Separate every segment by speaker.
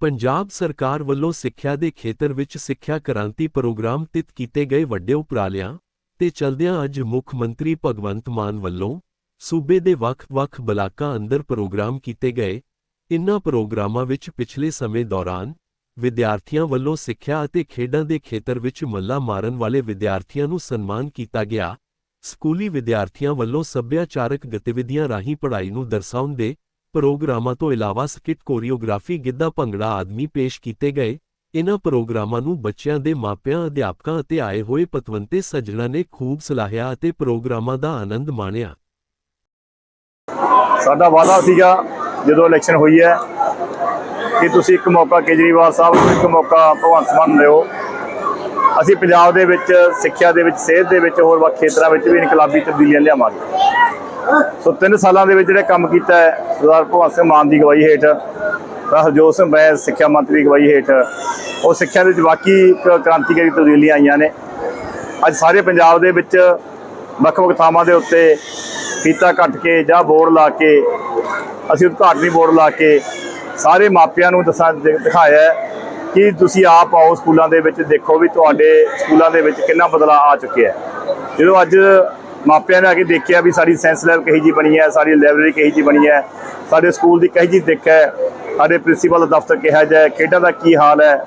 Speaker 1: ਪੰਜਾਬ ਸਰਕਾਰ ਵੱਲੋਂ ਸਿੱਖਿਆ ਦੇ ਖੇਤਰ ਵਿੱਚ ਸਿੱਖਿਆ ਕ੍ਰਾਂਤੀ ਪ੍ਰੋਗਰਾਮ ਤਿਤ ਕੀਤੇ ਗਏ ਵੱਡੇ ਉਪਰਾਲਿਆਂ ਤੇ ਚਲਦਿਆਂ ਅੱਜ ਮੁੱਖ ਮੰਤਰੀ ਭਗਵੰਤ ਮਾਨ ਵੱਲੋਂ ਸੂਬੇ ਦੇ ਵੱਖ-ਵੱਖ ਬਲਾਕਾਂ ਅੰਦਰ ਪ੍ਰੋਗਰਾਮ ਕੀਤੇ ਗਏ। ਇਨ੍ਹਾਂ ਪ੍ਰੋਗਰਾਮਾਂ ਵਿੱਚ ਪਿਛਲੇ ਸਮੇਂ ਦੌਰਾਨ ਵਿਦਿਆਰਥੀਆਂ ਵੱਲੋਂ ਸਿੱਖਿਆ ਅਤੇ ਖੇਡਾਂ ਦੇ ਖੇਤਰ ਵਿੱਚ ਮੱਲਾ ਮਾਰਨ ਵਾਲੇ ਵਿਦਿਆਰਥੀਆਂ ਨੂੰ ਸਨਮਾਨ ਕੀਤਾ ਗਿਆ। ਸਕੂਲੀ ਵਿਦਿਆਰਥੀਆਂ ਵੱਲੋਂ ਸੱਭਿਆਚਾਰਕ ਗਤੀਵਿਧੀਆਂ ਰਾਹੀਂ ਪੜ੍ਹਾਈ ਨੂੰ ਦਰਸਾਉਣ ਦੇ ਪ੍ਰੋਗਰਾਮਾਂ ਤੋਂ ਇਲਾਵਾ ਸਕਿੱਟ ਕੋਰੀਓਗ੍ਰਾਫੀ, ਗਿੱਧਾ, ਭੰਗੜਾ ਆਦਮੀ ਪੇਸ਼ ਕੀਤੇ ਗਏ। ਇਨ੍ਹਾਂ ਪ੍ਰੋਗਰਾਮਾਂ ਨੂੰ ਬੱਚਿਆਂ ਦੇ ਮਾਪਿਆਂ, ਅਧਿਆਪਕਾਂ ਅਤੇ ਆਏ ਹੋਏ ਪਤਵੰਤੇ ਸੱਜਣਾਂ ਨੇ ਖੂਬ ਸਲਾਹਿਆ ਅਤੇ ਪ੍ਰੋਗਰਾਮਾਂ ਦਾ ਆਨੰਦ ਮਾਣਿਆ।
Speaker 2: ਸਾਡਾ ਵਾਅਦਾ ਸੀਗਾ, ਜਦੋਂ ਇਲੈਕਸ਼ਨ ਹੋਈ ਹੈ, ਕਿ ਤੁਸੀਂ ਇੱਕ ਮੌਕਾ ਕੇਜਰੀਵਾਲ ਸਾਹਿਬ ਨੂੰ ਇੱਕ ਮੌਕਾ ਭਗਵੰਤ ਮਾਨ ਨੂੰ ਦਿਓ। ਅਸੀਂ ਪੰਜਾਬ ਦੇ ਵਿੱਚ, ਸਿੱਖਿਆ ਦੇ ਵਿੱਚ, ਸਿਹਤ ਦੇ ਵਿੱਚ, ਹੋਰ ਵੱਖ ਖੇਤਰਾਂ ਵਿੱਚ ਵੀ ਇਨਕਲਾਬੀ ਤਬਦੀਲੀਆਂ ਲਿਆਵਾਂਗੇ। ਸੋ ਤਿੰਨ ਸਾਲਾਂ ਦੇ ਵਿੱਚ ਜਿਹੜਾ ਕੰਮ ਕੀਤਾ ਹੈ, ਸਰਦਾਰ ਭਗਵੰਤ ਸਿੰਘ ਮਾਨ ਦੀ ਅਗਵਾਈ ਹੇਠ, ਤਾਂ ਹਰਜੋਤ ਸਿੰਘ ਬੈਂਸ, ਸਿੱਖਿਆ ਮੰਤਰੀ ਦੀ ਅਗਵਾਈ ਹੇਠ, ਉਹ ਸਿੱਖਿਆ ਦੇ ਵਿੱਚ ਵਾਕਈ ਇੱਕ ਕ੍ਰਾਂਤੀਕਾਰੀ ਤਬਦੀਲੀਆਂ ਆਈਆਂ ਨੇ। ਅੱਜ ਸਾਰੇ ਪੰਜਾਬ ਦੇ ਵਿੱਚ ਵੱਖ-ਵੱਖ ਥਾਵਾਂ ਦੇ ਉੱਤੇ ਫੀਤਾ ਕੱਟ ਕੇ ਜਾਂ ਬੋਰਡ ਲਾ ਕੇ, ਅਸੀਂ ਉਦਘਾਟਨੀ ਬੋਰਡ ਲਾ ਕੇ ਸਾਰੇ ਮਾਪਿਆਂ ਨੂੰ ਦੱਸਾਂ ਦਿਖਾਇਆ ਕਿ ਤੁਸੀਂ ਆਪ ਆਓ ਸਕੂਲਾਂ ਦੇ ਵਿੱਚ, ਦੇਖੋ ਵੀ ਤੁਹਾਡੇ ਸਕੂਲਾਂ ਦੇ ਵਿੱਚ ਕਿੰਨਾ ਬਦਲਾਅ ਆ ਚੁੱਕਿਆ ਹੈ। ਜਦੋਂ ਅੱਜ ਮਾਪਿਆਂ ਨੇ ਆ ਕੇ ਦੇਖਿਆ ਵੀ ਸਾਡੀ ਸਾਇੰਸ ਲੈਬ ਕਹੀ ਜੀ ਬਣੀ ਹੈ, ਸਾਡੀ ਲਾਇਬ੍ਰੇਰੀ ਕਹੀ ਜੀ ਬਣੀ ਹੈ। ਸਾਡੇ ਸਕੂਲ ਦੀ ਕਹੀ ਜੀ ਦਿੱਖ ਹੈ, ਸਾਡੇ ਪ੍ਰਿੰਸੀਪਲ ਦਾ ਦਫ਼ਤਰ ਕਿਹਾ ਜਾਏ, ਖੇਡਾਂ ਦਾ ਕੀ ਹਾਲ ਹੈ।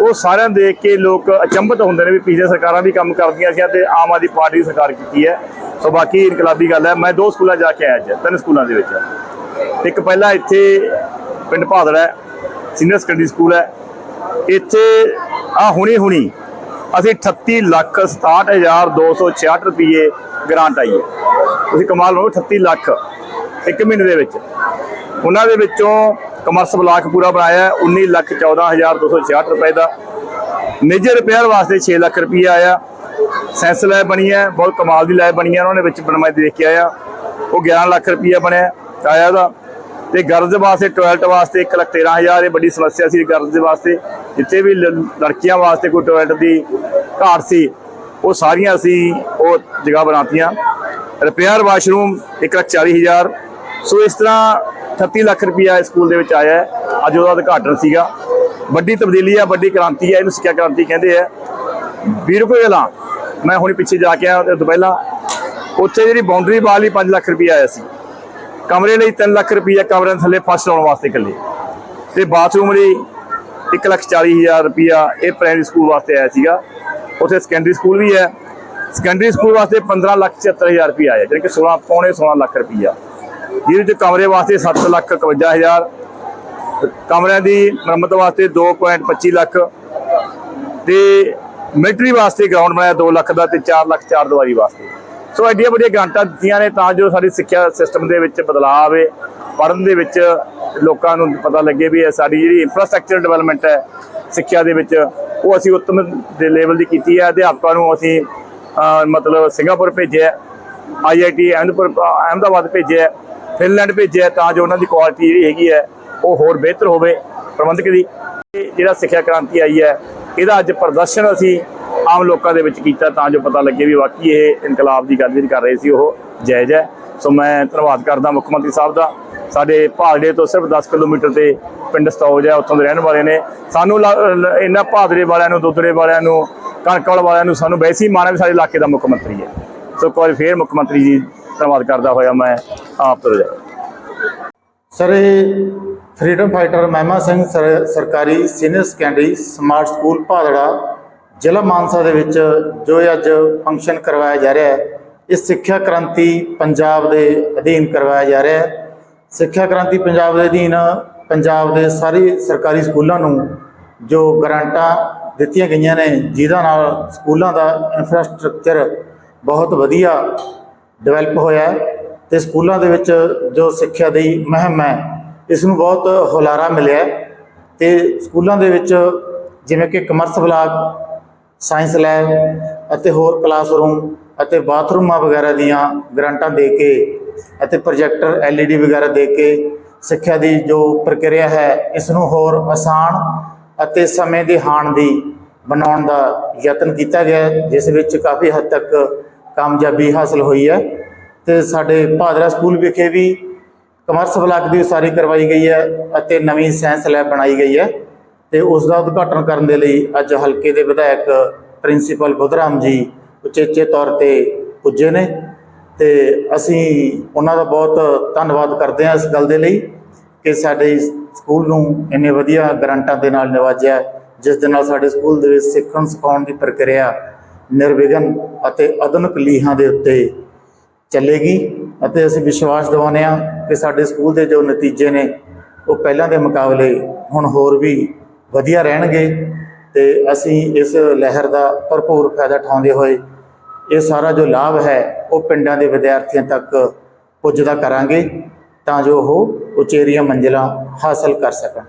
Speaker 2: ਉਹ ਸਾਰਿਆਂ ਨੂੰ ਦੇਖ ਕੇ ਲੋਕ ਅਚੰਭਤ ਹੁੰਦੇ ਨੇ ਵੀ ਪਿਛਲੇ ਸਰਕਾਰਾਂ ਵੀ ਕੰਮ ਕਰਦੀਆਂ ਸੀ ਤੇ ਆਮ ਆਦਮੀ ਪਾਰਟੀ ਦੀ ਸਰਕਾਰ ਕੀਤੀ ਹੈ। ਸੋ ਬਾਕੀ ਇਨਕਲਾਬੀ ਗੱਲ ਹੈ, ਮੈਂ ਦੋ ਸਕੂਲਾਂ ਜਾ ਕੇ ਆਇਆ ਅੱਜ, ਤਿੰਨ ਸਕੂਲਾਂ ਦੇ ਵਿੱਚ। ਇੱਕ ਪਹਿਲਾ ਇੱਥੇ ਪਿੰਡ ਭਾਦੜਾ ਹੈ ਸੀਨੀਅਰ ਸੈਕੰਡਰੀ ਸਕੂਲ ਹੈ। ਇੱਥੇ ਆ ਹੁਣੀ ਹੁਣੀ ਅਸੀਂ 38 ਲੱਖ 67266 ਰੁਪਏ ਗ੍ਰਾਂਟ ਆਈ ਹੈ। ਤੁਸੀਂ ਕਮਾਲ ਲਓ 38 ਲੱਖ ਇੱਕ ਮਹੀਨੇ ਦੇ ਵਿੱਚ। ਉਹਨਾਂ ਦੇ ਵਿੱਚੋਂ ਕਮਰਸ ਬਲਾਕ ਪੂਰਾ ਬਣਾਇਆ ਹੈ 19 ਲੱਖ 14266 ਰੁਪਏ ਦਾ। ਮੇਜਰ ਰਿਪੇਅਰ ਵਾਸਤੇ 6 ਲੱਖ ਰੁਪਏ ਆਇਆ। ਸੈਂਸ ਲੈਬ ਬਣੀ ਹੈ, ਬਹੁਤ ਕਮਾਲ ਦੀ ਲੈਬ ਬਣੀ ਹੈ, ਉਹਨਾਂ ਨੇ ਵਿੱਚ ਬਣਵਾਈ ਦੇਖ ਕੇ ਆਇਆ ਉਹ 11 ਲੱਖ ਰੁਪਏ ਬਣਿਆ, ਆਇਆ ਦਾ ਤੇ ਗਰਲਜ਼ ਵਾਸਤੇ ਟਾਇਲਟ ਵਾਸਤੇ 1 ਲੱਖ 13000 ਇਹ ਵੱਡੀ ਸਮੱਸਿਆ ਸੀ ਗਰਲਜ਼ ਵਾਸਤੇ। ਜਿੱਥੇ ਵੀ ਲ- ਲੜਕੀਆਂ ਵਾਸਤੇ ਕੋਈ ਟਾਇਲਟ ਦੀ ਘਾਟ ਸੀ, ਉਹ ਸਾਰੀਆਂ ਅਸੀਂ ਉਹ ਜਗ੍ਹਾ ਬਣਾਤੀਆਂ। ਰਿਪੇਅਰ ਵਾਸ਼ਰੂਮ 1 ਲੱਖ 40000 ਸੋ ਇਸ ਤਰ੍ਹਾਂ 38 ਲੱਖ ਰੁਪਇਆ ਸਕੂਲ ਦੇ ਵਿੱਚ ਆਇਆ ਅੱਜ ਉਹਦਾ ਉਦਘਾਟਨ ਸੀਗਾ। ਵੱਡੀ ਤਬਦੀਲੀ ਆ, ਵੱਡੀ ਕ੍ਰਾਂਤੀ ਹੈ ਇਹਨੂੰ ਸਿੱਖਿਆ ਕ੍ਰਾਂਤੀ ਕਹਿੰਦੇ ਆ। ਵੀਰ ਕੋਈ ਐਲਾਨ ਮੈਂ ਹੁਣੇ ਪਿੱਛੇ ਜਾ ਕੇ ਆਇਆ, ਉਹਦੇ ਪਹਿਲਾਂ। ਉੱਥੇ ਜਿਹੜੀ ਬਾਉਂਡਰੀ ਵਾਲ ਹੀ 5 ਲੱਖ ਰੁਪਇਆ ਆਇਆ ਸੀ। ਕਮਰੇ ਲਈ 3 ਲੱਖ ਰੁਪਈਆ ਕਮਰਿਆਂ ਦੇ ਥੱਲੇ ਫਸਟ ਲਾਉਣ ਵਾਸਤੇ ਇਕੱਲੇ। ਤੇ ਬਾਥਰੂਮ ਲਈ 1 ਲੱਖ 40 ਹਜ਼ਾਰ ਰੁਪਇਆ ਇਹ ਪ੍ਰਾਇਮਰੀ ਸਕੂਲ ਵਾਸਤੇ ਆਇਆ ਸੀਗਾ। ਉੱਥੇ ਸੈਕੰਡਰੀ ਸਕੂਲ ਵੀ ਹੈ। ਸੈਕੰਡਰੀ ਸਕੂਲ ਵਾਸਤੇ 15 ਲੱਖ 76 ਹਜ਼ਾਰ ਰੁਪਇਆ ਆਇਆ ਜਿਹੜੇ ਕਿ 16 ਪੌਣੇ 16 ਲੱਖ ਰੁਪਈਆ। ਜਿਹਦੇ 'ਚ ਕਮਰੇ ਵਾਸਤੇ 7 ਲੱਖ 51 ਹਜ਼ਾਰ, ਕਮਰਿਆਂ ਦੀ ਮੁਰੰਮਤ ਵਾਸਤੇ 2.25 ਲੱਖ, ਤੇ ਮਿਲਟਰੀ ਵਾਸਤੇ ਗਰਾਊਂਡ ਬਣਾਇਆ 2 ਲੱਖ ਦਾ ਤੇ 4 ਲੱਖ ਚਾਰ ਦੀਵਾਰੀ ਵਾਸਤੇ। ਸੋ ਐਡੀਆਂ ਵੱਡੀਆਂ ਗ੍ਰਾਂਟਾਂ ਦਿੱਤੀਆਂ ਨੇ ਤਾਂ ਜੋ ਸਾਡੀ ਸਿੱਖਿਆ ਸਿਸਟਮ ਦੇ ਵਿੱਚ ਬਦਲਾਅ ਆਵੇ, ਪੜ੍ਹਨ ਦੇ ਵਿੱਚ ਲੋਕਾਂ ਨੂੰ ਪਤਾ ਲੱਗੇ ਵੀ ਇਹ ਸਾਡੀ ਜਿਹੜੀ ਇਨਫਰਾਸਟ੍ਰਕਚਰ ਡਿਵੈਲਪਮੈਂਟ ਹੈ ਸਿੱਖਿਆ ਦੇ ਵਿੱਚ, ਉਹ ਅਸੀਂ ਉੱਤਮ ਦੇ ਲੈਵਲ ਦੀ ਕੀਤੀ ਹੈ। ਅਧਿਆਪਕਾਂ ਨੂੰ ਅਸੀਂ ਮਤਲਬ ਸਿੰਗਾਪੁਰ ਭੇਜਿਆ ਆਈਆਈਟੀ ਅਹਿਮਦਪੁਰ, ਅਹਿਮਦਾਬਾਦ ਭੇਜਿਆ ਫਿਨਲੈਂਡ ਭੇਜਿਆ ਤਾਂ ਜੋ ਉਹਨਾਂ ਦੀ ਕੁਆਲਿਟੀ ਜਿਹੜੀ ਹੈਗੀ ਹੈ, ਉਹ ਹੋਰ ਬਿਹਤਰ ਹੋਵੇ ਪ੍ਰਬੰਧਕ ਦੀ। ਜਿਹੜਾ ਸਿੱਖਿਆ ਕ੍ਰਾਂਤੀ ਆਈ ਹੈ, ਇਹਦਾ ਅੱਜ ਪ੍ਰਦਰਸ਼ਨ ਅਸੀਂ ਆਮ ਲੋਕਾਂ ਦੇ ਵਿੱਚ ਕੀਤਾ ਤਾਂ ਜੋ ਪਤਾ ਲੱਗੇ ਵੀ ਵਾਕਈ ਇਹ ਇਨਕਲਾਬ ਦੀ ਗੱਲ ਜਿਹੜੀ ਕਰ ਰਹੇ ਸੀ ਉਹ ਜਾਇਜ਼ ਹੈ। ਸੋ ਮੈਂ ਧੰਨਵਾਦ ਕਰਦਾ ਮੁੱਖ ਮੰਤਰੀ ਸਾਹਿਬ ਦਾ। ਸਾਡੇ ਭਾਗੜੇ ਤੋਂ ਸਿਰਫ 10 ਕਿਲੋਮੀਟਰ ਤੇ ਪਿੰਡ ਸਤੌਜ ਹੈ, ਉੱਥੋਂ ਦੇ ਰਹਿਣ ਵਾਲੇ ਨੇ। ਸਾਨੂੰ ਲ- ਇਹਨਾਂ ਭਾਦੜੇ ਵਾਲਿਆਂ ਨੂੰ ਦੁੱਧੜੇ ਵਾਲਿਆਂ ਨੂੰ ਕਣਕਵਲ ਵਾਲਿਆਂ ਨੂੰ ਸਾਨੂੰ ਵੈਸੇ ਹੀ ਮਾਣ ਹੈ ਵੀ ਸਾਡੇ ਇਲਾਕੇ ਦਾ ਮੁੱਖ ਮੰਤਰੀ ਹੈ। ਸੋ ਇੱਕ ਵਾਰੀ ਫੇਰ ਮੁੱਖ ਮੰਤਰੀ ਜੀ ਧੰਨਵਾਦ ਕਰਦਾ ਹੋਇਆ ਮੈਂ ਆਪ ਤੋਂ ਰਿਹਾ
Speaker 3: sir freedom fighter Mahima Singh sir- ਸਰਕਾਰੀ senior secondary smart school Bhadra ਜ਼ਿਲ੍ਹਾ ਮਾਨਸਾ ਦੇ ਵਿੱਚ ਜੋ ਅੱਜ ਫੰਕਸ਼ਨ ਕਰਵਾਇਆ ਜਾ ਰਿਹਾ ਹੈ, ਇਹ ਸਿੱਖਿਆ ਕ੍ਰਾਂਤੀ ਪੰਜਾਬ ਦੇ ਅਧੀਨ ਕਰਵਾਇਆ ਜਾ ਰਿਹਾ ਹੈ। ਸਿੱਖਿਆ ਕ੍ਰਾਂਤੀ ਪੰਜਾਬ ਦੇ ਅਧੀਨ ਪੰਜਾਬ ਦੇ ਸਾਰੇ ਸਰਕਾਰੀ ਸਕੂਲਾਂ ਨੂੰ ਜੋ ਗ੍ਰਾਂਟਾਂ ਦਿੱਤੀਆਂ ਗਈਆਂ ਨੇ, ਜਿਹਦਾ ਨਾਲ ਸਕੂਲਾਂ ਦਾ ਇਨਫਰਾਸਟ੍ਰਕਚਰ ਬਹੁਤ ਵਧੀਆ ਡਿਵੈਲਪ ਹੋਇਆ ਹੈ ਤੇ ਸਕੂਲਾਂ ਦੇ ਵਿੱਚ ਜੋ ਸਿੱਖਿਆ ਦੀ ਮਹਿਮ ਹੈ, ਇਸ ਨੂੰ ਬਹੁਤ ਹੁਲਾਰਾ ਮਿਲਿਆ ਹੈ ਤੇ ਸਕੂਲਾਂ ਦੇ ਵਿੱਚ ਜਿਵੇਂ ਕਿ ਕਮਰਸ ਬਲਾਕ ਸਾਇੰਸ ਲੈਬ ਅਤੇ ਹੋਰ ਕਲਾਸਰੂਮ ਅਤੇ ਬਾਥਰੂਮਾਂ ਵਗੈਰਾ ਦੀਆਂ ਗ੍ਰਾਂਟਾਂ ਦੇ ਕੇ ਅਤੇ ਪ੍ਰੋਜੈਕਟਰ LED ਵਗੈਰਾ ਦੇ ਕੇ ਸਿੱਖਿਆ ਦੀ ਜੋ ਪ੍ਰਕਿਰਿਆ ਹੈ ਇਸ ਨੂੰ ਹੋਰ ਆਸਾਨ ਅਤੇ ਸਮੇਂ ਦੇ ਹਾਣ ਦੀ ਬਣਾਉਣ ਦਾ ਯਤਨ ਕੀਤਾ ਗਿਆ ਜਿਸ ਵਿੱਚ ਕਾਫੀ ਹੱਦ ਤੱਕ ਕਾਮਯਾਬੀ ਹਾਸਲ ਹੋਈ ਹੈ। ਤੇ ਸਾਡੇ ਭਾਦਰਾ ਸਕੂਲ ਵਿਖੇ ਵੀ ਕਮਰਸ ਬਲਾਕ ਦੀ ਉਸਾਰੀ ਕਰਵਾਈ ਗਈ ਹੈ ਅਤੇ ਨਵੀਂ ਸਾਇੰਸ ਲੈਬ ਬਣਾਈ ਗਈ ਹੈ। ਤੇ ਉਸ ਦਾ ਉਦਘਾਟਨ ਕਰਨ ਦੇ ਲਈ ਅੱਜ ਹਲਕੇ ਦੇ ਵਿਧਾਇਕ ਪ੍ਰਿੰਸੀਪਲ ਬੁੱਧਰਾਮ ਜੀ ਉਚੇਚੇ ਤੌਰ ਤੇ ਪੁੱਜੇ ਨੇ ਤੇ ਅਸੀਂ ਉਹਨਾਂ ਦਾ ਬਹੁਤ ਧੰਨਵਾਦ ਕਰਦੇ ਹਾਂ ਇਸ ਗੱਲ ਦੇ ਲਈ ਕਿ ਸਾਡੇ ਸਕੂਲ ਨੂੰ ਇੰਨੇ ਵਧੀਆ ਗਰੰਟਾਂ ਦੇ ਨਾਲ ਨਿਵਾਜਿਆ ਜਿਸ ਦੇ ਨਾਲ ਸਾਡੇ ਸਕੂਲ ਦੇ ਵਿੱਚ ਸਿੱਖਣ ਸਿਖਾਉਣ ਦੀ ਪ੍ਰਕਿਰਿਆ ਨਿਰਵਿਘਨ ਅਤੇ ਆਧੁਨਿਕ ਲੀਹਾਂ ਦੇ ਉੱਤੇ ਚੱਲੇਗੀ ਅਤੇ ਅਸੀਂ ਵਿਸ਼ਵਾਸ ਦਿਵਾਉਂਦੇ ਹਾਂ ਕਿ ਸਾਡੇ ਸਕੂਲ ਦੇ ਜੋ ਨਤੀਜੇ ਨੇ ਉਹ ਪਹਿਲਾਂ ਦੇ ਮੁਕਾਬਲੇ ਹੁਣ ਹੋਰ ਵੀ ਵਧੀਆ ਰਹਿਣਗੇ ਤੇ ਅਸੀਂ ਇਸ ਲਹਿਰ ਦਾ ਭਰਪੂਰ ਫਾਇਦਾ ਉਠਾਉਂਦੇ ਹੋਏ ਇਹ ਸਾਰਾ ਜੋ ਲਾਭ ਹੈ, ਉਹ ਪਿੰਡਾਂ ਦੇ ਵਿਦਿਆਰਥੀਆਂ ਤੱਕ ਪੁੱਜਦਾ ਕਰਾਂਗੇ ਤਾਂ ਜੋ ਉਹ ਉਚੇਰੀਆਂ ਮੰਜ਼ਿਲਾਂ ਹਾਸਲ ਕਰ ਸਕਣ।